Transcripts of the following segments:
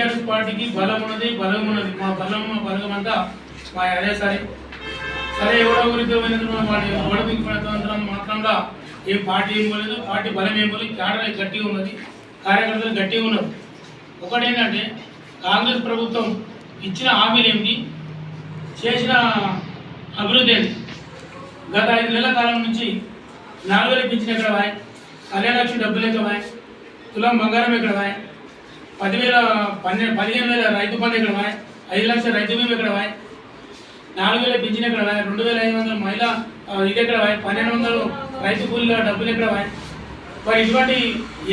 పార్టీకి బలం ఉన్నది బలం ఉన్నది. మా బలం మా బలం అంతా మా అదే సరే. సరే ఎవడో గురించి వాడి ఓడబింకుతున్న మాత్రంగా ఏం పార్టీ ఏం పోలేదు. పార్టీ బలం ఏం పోలేదు. క్యాడర్ గట్టిగా ఉన్నది. కార్యకర్తలు గట్టిగా ఉన్నారు. ఒకటేంటంటే కాంగ్రెస్ ప్రభుత్వం ఇచ్చిన హామీలు ఏమిటి? చేసిన అభివృద్ధి ఏంటి గత ఐదు నెలల కాలం నుంచి నాలుగు వేలు పెంచిన ఎక్కడ వాయ్? కళ్యాణ లక్ష్మి డబ్బులు ఎక్కడ వాయ్? తులం బంగారం ఎక్కడ వాయ్? పదివేల పన్నెండు పదిహేను వేల రైతు పని ఇక్కడ వాయి? ఐదు లక్షల రైతు బీమా ఇక్కడ వాయి? నాలుగు వేల పింఛన్ ఇక్కడ వాయి? రెండు వేల ఐదు వందల మహిళ ఇది ఇక్కడ వాయి? పన్నెండు వందలు రైతు కూలీల డబ్బులు ఇక్కడ వాయి? మరి ఇటువంటి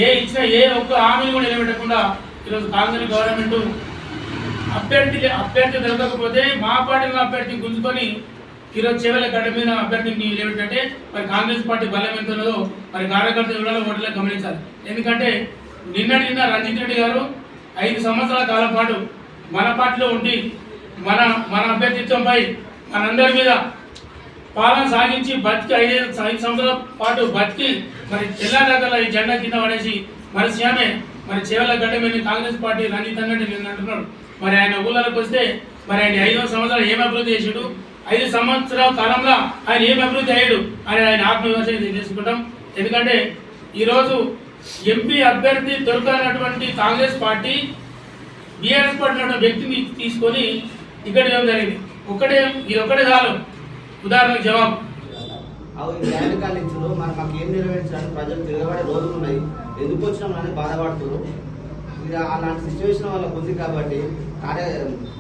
ఏ ఇచ్చిన ఏ ఒక్క హామీని కూడా నిలబెట్టకుండా ఈరోజు కాంగ్రెస్ గవర్నమెంట్ అభ్యర్థి అభ్యర్థి దొరకకపోతే మా పార్టీలో అభ్యర్థి గుంజుకొని ఈరోజు చివరి గడ్డ మీద అభ్యర్థిని నిలబెట్టంటే మరి కాంగ్రెస్ పార్టీ బలం ఎంత ఉన్నదో మరి కార్యకర్తలు ఎవరో ఓట్లే గమనించాలి. ఎందుకంటే నిన్నటి నిన్న రంజిత్ రెడ్డి గారు ఐదు సంవత్సరాల కాలం పాటు మన పార్టీలో ఉండి మన మన అభ్యర్థిత్వంపై మనందరి మీద పాలన సాగించి బతికి ఐదు ఐదు సంవత్సరాల పాటు బతికి మరి తెల్లారగల ఈ జెండా కింద పడేసి మరి సీఎమే మరి చేవల గడ్డ కాంగ్రెస్ పార్టీ రంజిత్ అన్నట్టు నేను అంటున్నాడు. మరి ఆయన ఊళ్ళలోకి వస్తే మరి ఆయన ఐదో సంవత్సరాలు ఏం అభివృద్ధి చేసాడు? ఐదు సంవత్సరాల కాలంలో ఆయన ఏం అభివృద్ధి అయ్యాడు? అని ఆయన ఆత్మవిమర్శ చేసుకుంటాం ఎందుకంటే ఈరోజు ఎంపీ అభ్యర్థి దొరకనటువంటి కాంగ్రెస్ పార్టీ బీఆర్ఎస్ పార్టీ ఉన్న వ్యక్తిని తీసుకొని టికెట్ ఇవ్వడం జరిగింది. ఒక్కటే ఇది ఒక్కటే చాలు. ఉదాహరణకు జవాబు. అవి ల్యాండ్ కాలించులు మరి మాకు ఏం నెరవేర్చడానికి ప్రజలు తిరగబడే రోజులు ఉన్నాయి. ఎందుకు వచ్చినాం అని బాధపడుతున్నారు? అలాంటి సిచ్యువేషన్ వాళ్ళకు ఉంది కాబట్టి కార్య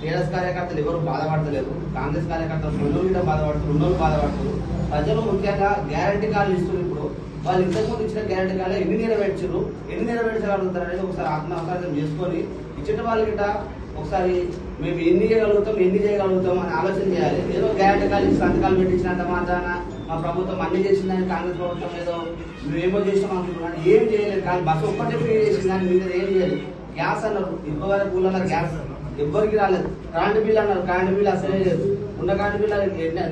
టీఆర్ఎస్ కార్యకర్తలు ఎవరు బాధపడతలేరు. కాంగ్రెస్ కార్యకర్తలు ఉన్నోళ్ళు కూడా బాధపడుతున్నారు ఉన్నోళ్ళు బాధపడుతున్నారు. ప్రజలు ముఖ్యంగా గ్యారంటీ కార్డులు ఇస్తున్నారు ఇప్పుడు. వాళ్ళు ఇంతకుముందు ఇచ్చిన గ్యారంటీ కార్డు ఎన్ని నెరవేర్చారు? ఎన్ని నెరవేర్చగలుగుతారు అనేది ఒకసారి ఆత్మహత్యం చేసుకొని ఇచ్చిన వాళ్ళ గిట్ట ఒకసారి మేము ఎన్ని చేయగలుగుతాం ఎన్ని చేయగలుగుతాం అని ఆలోచన చేయాలి. ఏదో గ్యారంటీ కార్డు సంతకాలు పెట్టించినంత మాత్రాన మా ప్రభుత్వం అన్ని చేసిందని కాంగ్రెస్ ప్రభుత్వం ఏదో మేమేమో చేసినాం అనుకుంటున్నాను ఏం చేయలేదు. కానీ బస్సు ఒక్కటే ఫ్రీ చేసింది దాని మీద ఏం చేయలేదు. గ్యాస్ అన్నారు. ఇప్పటి వరకు గ్యాస్. ఎవ్వరికి రాలేదు. కరెంటు బిల్ అన్నారు. కరెంటు బిల్ అసలే లేదు. ఉన్న కరెంట్ బిల్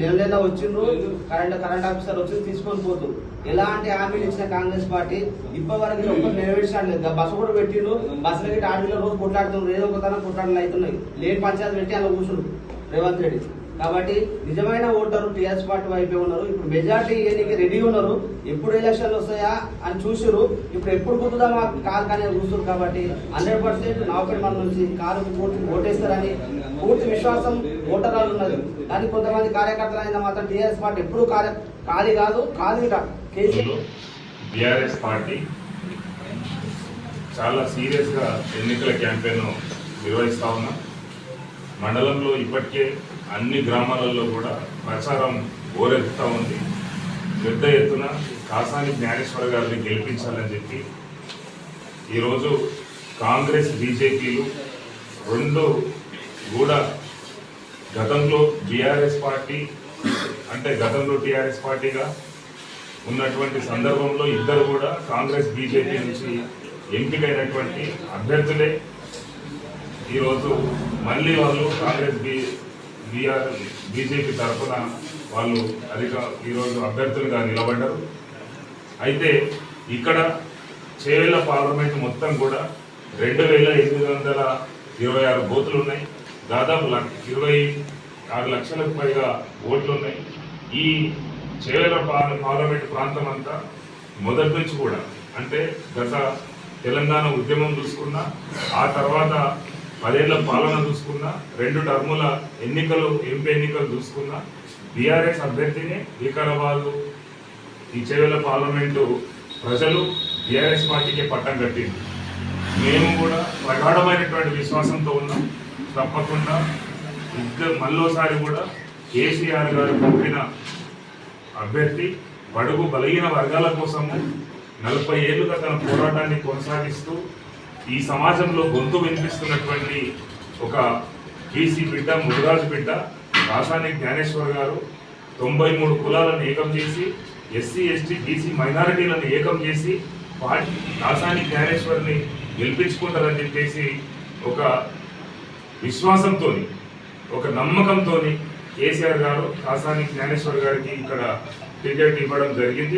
నెల నెల వచ్చిండ్రు. కరెంట్ కరెంట్ ఆఫీసర్ వచ్చి తీసుకొని పోతు. ఎలాంటి హామీలు ఇచ్చిన కాంగ్రెస్ పార్టీ ఇప్పటి వరకు ఒక్కరు నెరవేర్చాడు లేదు బస్సు కూడా పెట్టిండ్రు. బస్సులో గిట్ట ఆడపిల్లలు రోజు కొట్లాడుతున్నారు. ఏదో ఒక తన కొట్లాడలు అవుతున్నాయి లేని పంచాయతీ పెట్టి అలా కూర్చుండు రేవంత్ రెడ్డి. కాబట్టి నిజమైన ఓటరు టీఆర్ఎస్ పార్టీ వైపే ఉన్నారు. ఇప్పుడు మెజార్టీ ఏనికి రెడీ ఉన్నారు. ఎప్పుడు ఎలక్షన్లు వస్తాయా అని చూసారు ఇప్పుడు ఎప్పుడు గుర్తుదా మా కారు కానీ చూస్తారు కాబట్టి హండ్రెడ్ పర్సెంట్ నౌకరి మన నుంచి కారు పూర్తి ఓటేస్తారని పూర్తి విశ్వాసం ఓటర్లు ఉన్నది. కానీ కొంతమంది కార్యకర్తలు అయినా మాత్రం టీఆర్ఎస్ పార్టీ ఎప్పుడు కార్య ఖాళీ కాదు. ఖాళీ ఇట కేసీఆర్ పార్టీ చాలా సీరియస్గా ఎన్నికల క్యాంపెయిన్ నిర్వహిస్తా ఉన్నాం. మండలంలో ఇప్పటికే అన్ని గ్రామాలలో కూడా ప్రచారం ఓరెత్తుతా ఉంది. పెద్ద ఎత్తున కాసాని జ్ఞానేశ్వర గారిని గెలిపించాలని చెప్పి ఈరోజు కాంగ్రెస్ బీజేపీలు రెండు కూడా గతంలో బీఆర్ఎస్ పార్టీ అంటే గతంలో టీఆర్ఎస్ పార్టీగా ఉన్నటువంటి సందర్భంలో ఇద్దరు కూడా కాంగ్రెస్ బీజేపీ నుంచి ఎంపికైనటువంటి అభ్యర్థులే. ఈరోజు మళ్ళీ వాళ్ళు కాంగ్రెస్ బీ బీఆర్ బీజేపీ తరఫున వాళ్ళు అధిక ఈరోజు అభ్యర్థులుగా నిలబడ్డారు. అయితే ఇక్కడ చేవేళ్ళ పార్లమెంట్ మొత్తం కూడా రెండు వేల ఎనిమిది వందల ఇరవై ఆరు బూతులు ఉన్నాయి దాదాపు లక్ష ఇరవై ఆరు లక్షలకు పైగా ఓట్లు ఉన్నాయి ఈ చేవేళ్ళ పార్- పార్లమెంట్ ప్రాంతం అంతా మొదటి నుంచి కూడా అంటే గత తెలంగాణ ఉద్యమం చూసుకున్నా ఆ తర్వాత పదేళ్ళ పాలన చూసుకున్నా రెండు టర్ముల ఎన్నికలు ఎంపీ ఎన్నికలు చూసుకున్నా బీఆర్ఎస్ అభ్యర్థిని వికారాబాద్ ఈ చెవెల పార్లమెంటు ప్రజలు బీఆర్ఎస్ పార్టీకి పట్టం కట్టింది. మేము కూడా ప్రగాఢమైనటువంటి విశ్వాసంతో ఉన్నాం. తప్పకుండా ఇద్దరు మళ్ళోసారి కూడా కేసీఆర్ గారు పంపిన అభ్యర్థి బడుగు బలహీన వర్గాల కోసము నలభై ఏళ్ళుగా తన పోరాటాన్ని కొనసాగిస్తూ ఈ సమాజంలో గొంతు వినిపిస్తున్నటువంటి ఒక బీసీ బిడ్డ ముదిరాజు బిడ్డ రాసాని జ్ఞానేశ్వర్ గారు తొంభై మూడు కులాలను ఏకం చేసి ఎస్సీ ఎస్టీ బీసీ మైనారిటీలను ఏకం చేసి పార్టీ రాసాని జ్ఞానేశ్వర్ని గెలిపించుకుంటారని చెప్పేసి ఒక విశ్వాసంతో ఒక నమ్మకంతో కేసీఆర్ గారు కాసాని జ్ఞానేశ్వర్ గారికి ఇక్కడ టికెట్ ఇవ్వడం జరిగింది.